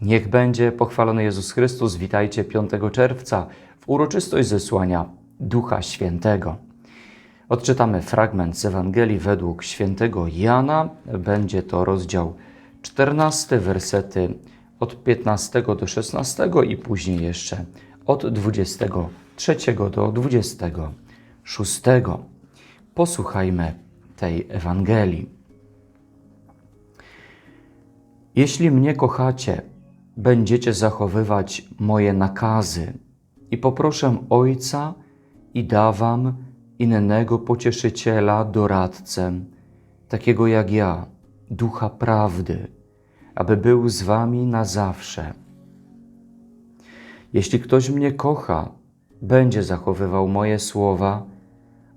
Niech będzie pochwalony Jezus Chrystus. Witajcie 5 czerwca w uroczystość zesłania Ducha Świętego. Odczytamy fragment z Ewangelii według świętego Jana. Będzie to rozdział 14, wersety od 15 do 16 i później jeszcze od 23 do 26. Posłuchajmy tej Ewangelii. Jeśli mnie kochacie, będziecie zachowywać moje nakazy i poproszę Ojca i da wam innego pocieszyciela, doradcę, takiego jak ja, ducha prawdy, aby był z wami na zawsze. Jeśli ktoś mnie kocha, będzie zachowywał moje słowa,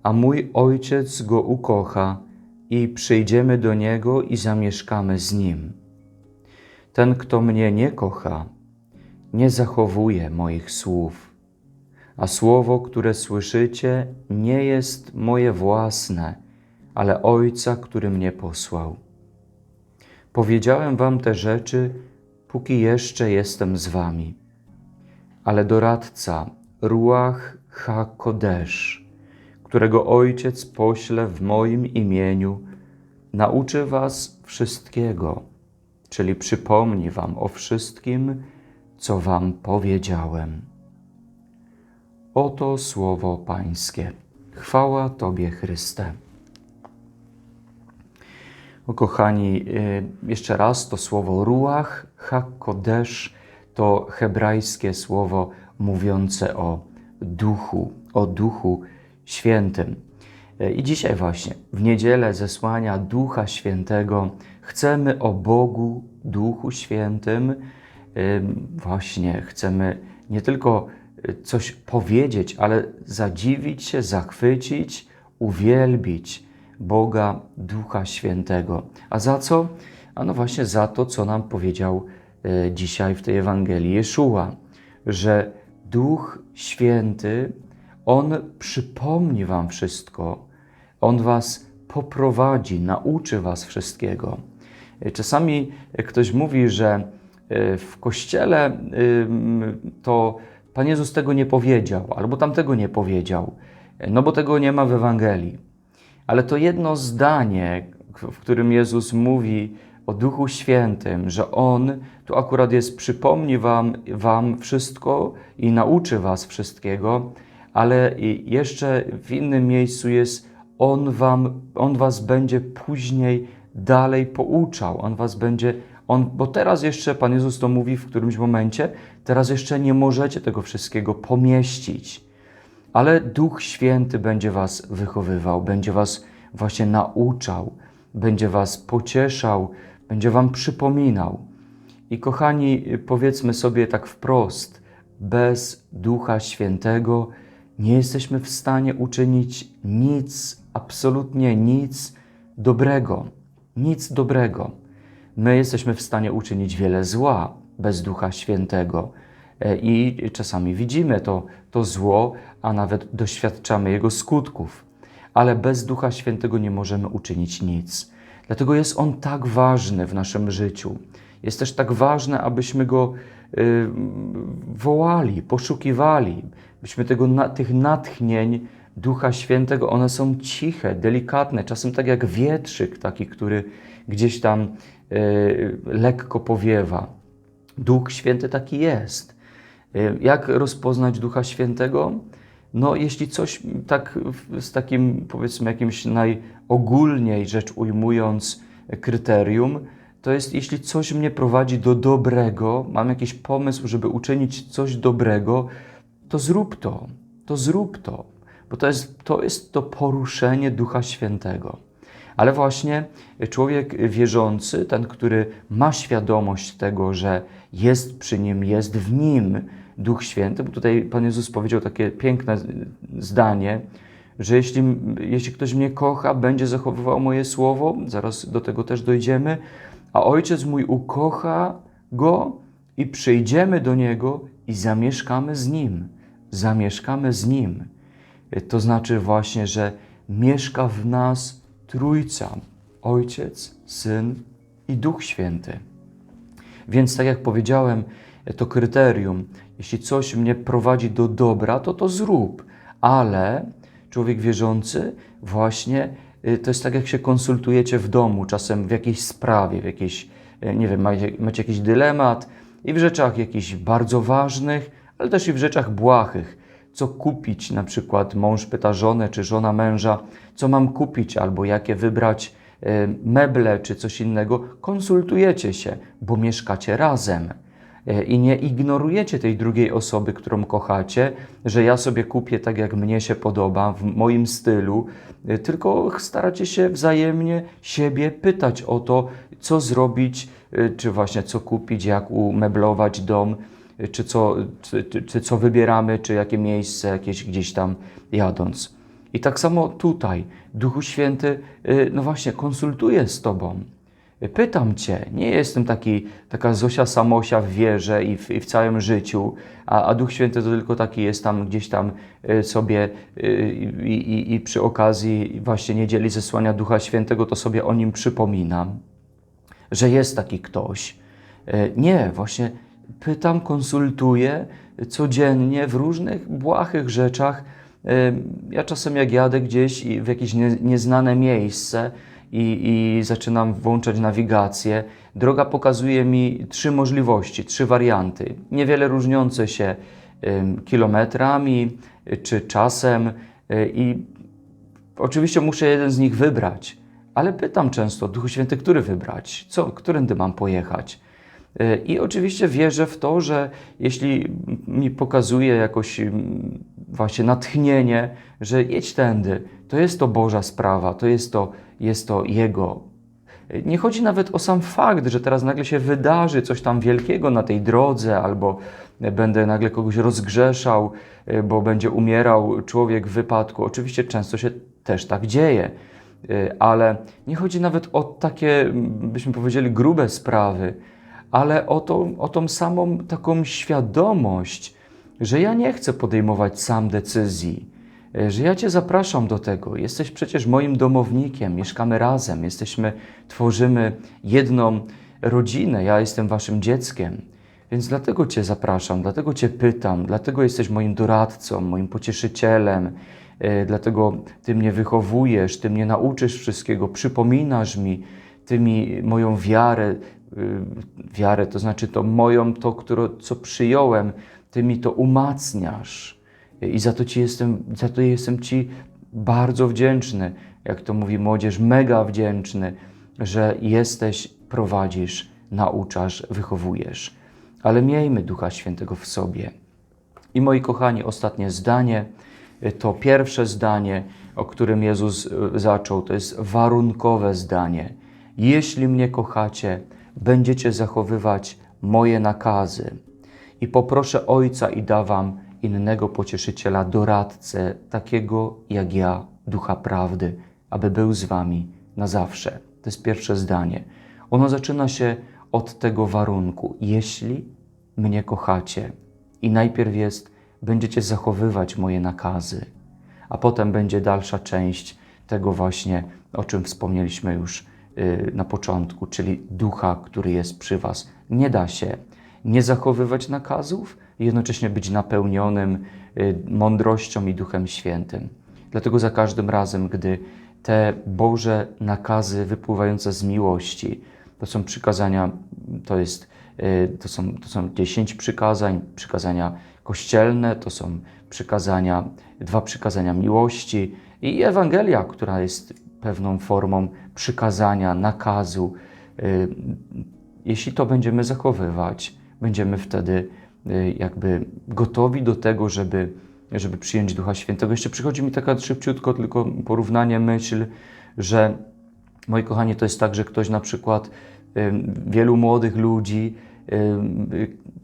a mój Ojciec go ukocha i przyjdziemy do niego i zamieszkamy z nim. Ten, kto mnie nie kocha, nie zachowuje moich słów, a słowo, które słyszycie, nie jest moje własne, ale Ojca, który mnie posłał. Powiedziałem wam te rzeczy, póki jeszcze jestem z wami. Ale doradca, Ruach HaKodesz, którego Ojciec pośle w moim imieniu, nauczy was wszystkiego, czyli przypomni wam o wszystkim, co wam powiedziałem. Oto słowo Pańskie. Chwała Tobie, Chryste. O, kochani, y, jeszcze raz to słowo ruach, hakodesz, to hebrajskie słowo mówiące o duchu, o duchu świętym. Y, I dzisiaj właśnie, w niedzielę zesłania Ducha Świętego, chcemy o Bogu, Duchu Świętym, y, właśnie chcemy nie tylko coś powiedzieć, ale zadziwić się, zachwycić, uwielbić Boga Ducha Świętego. A za co? A no właśnie za to, co nam powiedział e, dzisiaj w tej Ewangelii Jeszua, że Duch Święty, On przypomni Wam wszystko, On Was poprowadzi, nauczy Was wszystkiego. E, czasami ktoś mówi, że e, w kościele to Pan Jezus tego nie powiedział, albo tamtego nie powiedział, no bo tego nie ma w Ewangelii. Ale to jedno zdanie, w którym Jezus mówi o Duchu Świętym, że On tu akurat jest, przypomni wam, wam wszystko i nauczy Was wszystkiego, ale jeszcze w innym miejscu jest, On, wam, on Was będzie później dalej pouczał, On Was będzie on, bo teraz jeszcze Pan Jezus to mówi w którymś momencie, teraz jeszcze nie możecie tego wszystkiego pomieścić, ale Duch Święty będzie Was wychowywał, będzie Was właśnie nauczał, będzie Was pocieszał, będzie Wam przypominał. I kochani, powiedzmy sobie tak wprost, bez Ducha Świętego nie jesteśmy w stanie uczynić nic, absolutnie nic dobrego. Nic dobrego. My jesteśmy w stanie uczynić wiele zła bez Ducha Świętego e, i czasami widzimy to, to zło, a nawet doświadczamy jego skutków. Ale bez Ducha Świętego nie możemy uczynić nic. Dlatego jest On tak ważny w naszym życiu. Jest też tak ważne, abyśmy Go y, wołali, poszukiwali, byśmy tego, tych natchnień Ducha Świętego, one są ciche, delikatne, czasem tak jak wietrzyk taki, który gdzieś tam y, lekko powiewa. Duch Święty taki jest. Y, jak rozpoznać Ducha Świętego? No, jeśli coś tak z takim, powiedzmy, jakimś najogólniej rzecz ujmując kryterium, to jest, jeśli coś mnie prowadzi do dobrego, mam jakiś pomysł, żeby uczynić coś dobrego, to zrób to, to zrób to, bo to jest to, jest to poruszenie Ducha Świętego. Ale właśnie człowiek wierzący, ten, który ma świadomość tego, że jest przy nim, jest w nim Duch Święty, bo tutaj Pan Jezus powiedział takie piękne zdanie, że jeśli, jeśli ktoś mnie kocha, będzie zachowywał moje słowo, zaraz do tego też dojdziemy, a Ojciec mój ukocha go i przyjdziemy do niego i zamieszkamy z nim. Zamieszkamy z nim. To znaczy właśnie, że mieszka w nas Trójca, Ojciec, Syn i Duch Święty. Więc tak jak powiedziałem, to kryterium, jeśli coś mnie prowadzi do dobra, to to zrób. Ale człowiek wierzący właśnie y, to jest tak, jak się konsultujecie w domu, czasem w jakiejś sprawie, w jakiejś, y, nie wiem, macie, macie jakiś dylemat i w rzeczach jakichś bardzo ważnych, ale też i w rzeczach błahych. Co kupić, na przykład mąż pyta żonę, czy żona męża, co mam kupić, albo jakie wybrać y, meble, czy coś innego. Konsultujecie się, bo mieszkacie razem E, i nie ignorujecie tej drugiej osoby, którą kochacie, że ja sobie kupię tak, jak mnie się podoba, w moim stylu, e, tylko staracie się wzajemnie siebie pytać o to, co zrobić, czy właśnie co kupić, jak umeblować dom, czy co, czy, czy co wybieramy, czy jakie miejsce jakieś gdzieś tam jadąc. I tak samo tutaj Duchu Święty, no właśnie, konsultuje z Tobą. Pytam Cię, nie jestem taki, taka Zosia Samosia w wierze i w, i w całym życiu, a, a, Duch Święty to tylko taki jest tam gdzieś tam y, sobie y, i, i, i przy okazji właśnie niedzieli zesłania Ducha Świętego to sobie o nim przypominam, że jest taki ktoś. Y, nie, właśnie pytam, konsultuję codziennie w różnych błahych rzeczach. Ja czasem jak jadę gdzieś w jakieś nieznane miejsce, i, i zaczynam włączać nawigację, droga pokazuje mi trzy możliwości, trzy warianty, niewiele różniące się kilometrami czy czasem y, i oczywiście muszę jeden z nich wybrać, ale pytam często, Duchu Święty, który wybrać, co, którędy mam pojechać. Y, I oczywiście wierzę w to, że jeśli mi pokazuje jakoś właśnie natchnienie, że jedź tędy, to jest to Boża sprawa, to jest to jest to Jego. Nie chodzi nawet o sam fakt, że teraz nagle się wydarzy coś tam wielkiego na tej drodze, albo będę nagle kogoś rozgrzeszał, bo będzie umierał człowiek w wypadku. Oczywiście często się też tak dzieje, ale nie chodzi nawet o takie, byśmy powiedzieli, grube sprawy, ale o, to, o tą samą taką świadomość, że ja nie chcę podejmować sam decyzji E, że ja Cię zapraszam do tego. Jesteś przecież moim domownikiem, mieszkamy razem, jesteśmy, tworzymy jedną rodzinę, ja jestem Waszym dzieckiem. Więc dlatego Cię zapraszam, dlatego Cię pytam, dlatego jesteś moim doradcą, moim pocieszycielem, e, dlatego Ty mnie wychowujesz, Ty mnie nauczysz wszystkiego, przypominasz mi, Ty mi moją wiarę, wiarę, to znaczy to moją, to, które, co przyjąłem, Ty mi to umacniasz. I za to, ci jestem, za to jestem Ci bardzo wdzięczny, jak to mówi młodzież, mega wdzięczny, że jesteś, prowadzisz, nauczasz, wychowujesz. Ale miejmy Ducha Świętego w sobie. I moi kochani, ostatnie zdanie, to pierwsze zdanie, o którym Jezus e, zaczął, to jest warunkowe zdanie. Jeśli mnie kochacie, będziecie zachowywać moje nakazy. I poproszę Ojca i da wam innego pocieszyciela, doradcę, takiego jak ja, ducha prawdy, aby był z wami na zawsze. To jest pierwsze zdanie. Ono zaczyna się od tego warunku: jeśli mnie kochacie, i najpierw jest, będziecie zachowywać moje nakazy, a potem będzie dalsza część tego właśnie, o czym wspomnieliśmy już na początku, czyli ducha, który jest przy Was. Nie da się nie zachowywać nakazów, jednocześnie być napełnionym y, mądrością i Duchem Świętym. Dlatego za każdym razem, gdy te Boże nakazy wypływające z miłości, to są przykazania, to, jest, y, to, są, to są dziesięć przykazań, przykazania kościelne, to są przykazania, dwa przykazania miłości i Ewangelia, która jest pewną formą przykazania, nakazu. Y, jeśli to będziemy zachowywać, będziemy wtedy Y, jakby gotowi do tego, żeby, żeby przyjąć Ducha Świętego. Jeszcze przychodzi mi taka szybciutko tylko porównanie, myśl, że moi kochani, to jest tak, że ktoś na przykład, wielu młodych ludzi,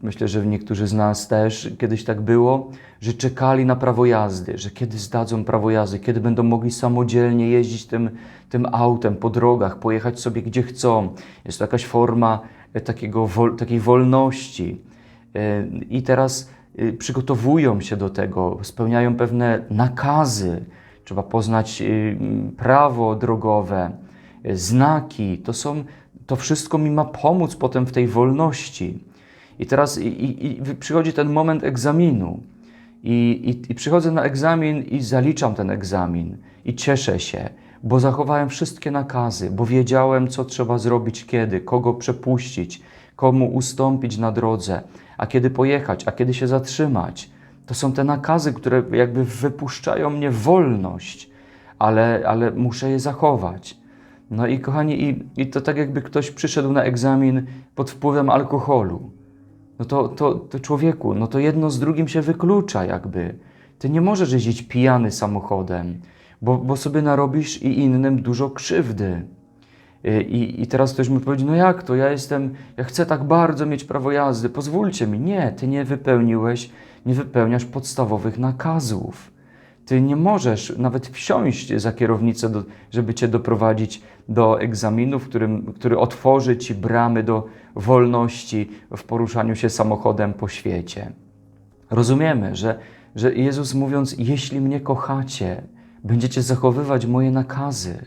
myślę, że niektórzy z nas też kiedyś tak było, że czekali na prawo jazdy, że kiedy zdadzą prawo jazdy, kiedy będą mogli samodzielnie jeździć tym, tym autem po drogach, pojechać sobie gdzie chcą. Jest to jakaś forma e, takiego, takiej wolności i teraz y, przygotowują się do tego, spełniają pewne nakazy. Trzeba poznać prawo drogowe, znaki. To są to wszystko mi ma pomóc potem w tej wolności. I teraz i, i, i przychodzi ten moment egzaminu. I, i, przychodzę na egzamin i zaliczam ten egzamin. I cieszę się, bo zachowałem wszystkie nakazy, bo wiedziałem, co trzeba zrobić kiedy, kogo przepuścić, komu ustąpić na drodze, a kiedy pojechać, a kiedy się zatrzymać. To są te nakazy, które jakby wypuszczają mnie wolność, ale, ale muszę je zachować. No i kochani, i, i to tak jakby ktoś przyszedł na egzamin pod wpływem alkoholu. No to, to, to człowieku, no to jedno z drugim się wyklucza jakby. Ty nie możesz jeździć pijany samochodem, bo, bo sobie narobisz i innym dużo krzywdy. I, I teraz ktoś mi powie, no jak to, ja jestem, ja chcę tak bardzo mieć prawo jazdy, pozwólcie mi. Nie, ty nie wypełniłeś, nie wypełniasz podstawowych nakazów. Ty nie możesz nawet wsiąść za kierownicę, do, żeby cię doprowadzić do egzaminu, w którym, który otworzy ci bramy do wolności w poruszaniu się samochodem po świecie. Rozumiemy, że, że Jezus mówiąc, jeśli mnie kochacie, będziecie zachowywać moje nakazy.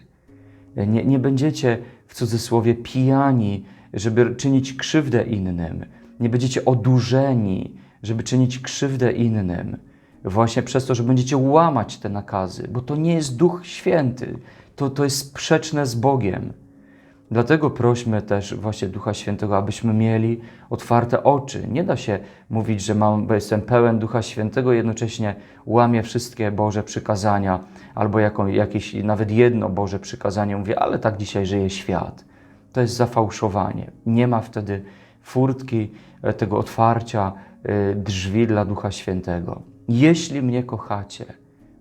Nie, nie będziecie w cudzysłowie pijani, żeby czynić krzywdę innym. Nie będziecie odurzeni, żeby czynić krzywdę innym. Właśnie przez to, że będziecie łamać te nakazy, bo to nie jest Duch Święty. To, to jest sprzeczne z Bogiem. Dlatego prośmy też właśnie Ducha Świętego, abyśmy mieli otwarte oczy. Nie da się mówić, że mam, bo jestem pełen Ducha Świętego, jednocześnie łamię wszystkie Boże przykazania, albo jaką, jakieś nawet jedno Boże przykazanie. Mówię, ale tak dzisiaj żyje świat. To jest zafałszowanie. Nie ma wtedy furtki e, tego otwarcia e, drzwi dla Ducha Świętego. Jeśli mnie kochacie,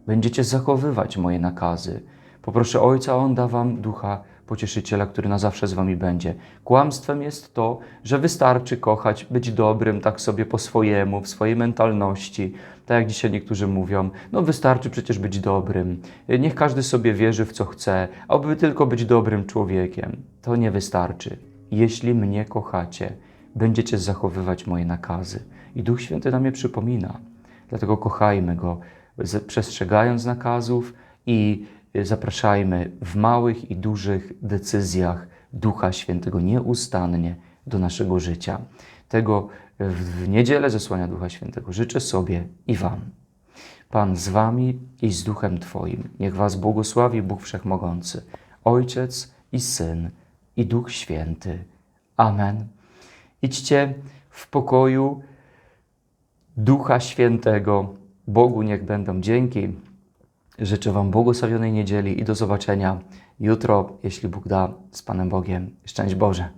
będziecie zachowywać moje nakazy. Poproszę Ojca, On da wam Ducha Pocieszyciela, który na zawsze z wami będzie. Kłamstwem jest to, że wystarczy kochać, być dobrym tak sobie po swojemu, w swojej mentalności. Tak jak dzisiaj niektórzy mówią, no wystarczy przecież być dobrym. Niech każdy sobie wierzy w co chce, aby tylko być dobrym człowiekiem. To nie wystarczy. Jeśli mnie kochacie, będziecie zachowywać moje nakazy. I Duch Święty nam je przypomina. Dlatego kochajmy Go, przestrzegając nakazów i zapraszajmy w małych i dużych decyzjach Ducha Świętego nieustannie do naszego życia. Tego w niedzielę zesłania Ducha Świętego życzę sobie i Wam. Pan z Wami i z Duchem Twoim. Niech Was błogosławi Bóg Wszechmogący, Ojciec i Syn i Duch Święty. Amen. Idźcie w pokoju Ducha Świętego. Bogu niech będą dzięki. Życzę Wam błogosławionej niedzieli i do zobaczenia jutro, jeśli Bóg da, z Panem Bogiem. Szczęść Boże.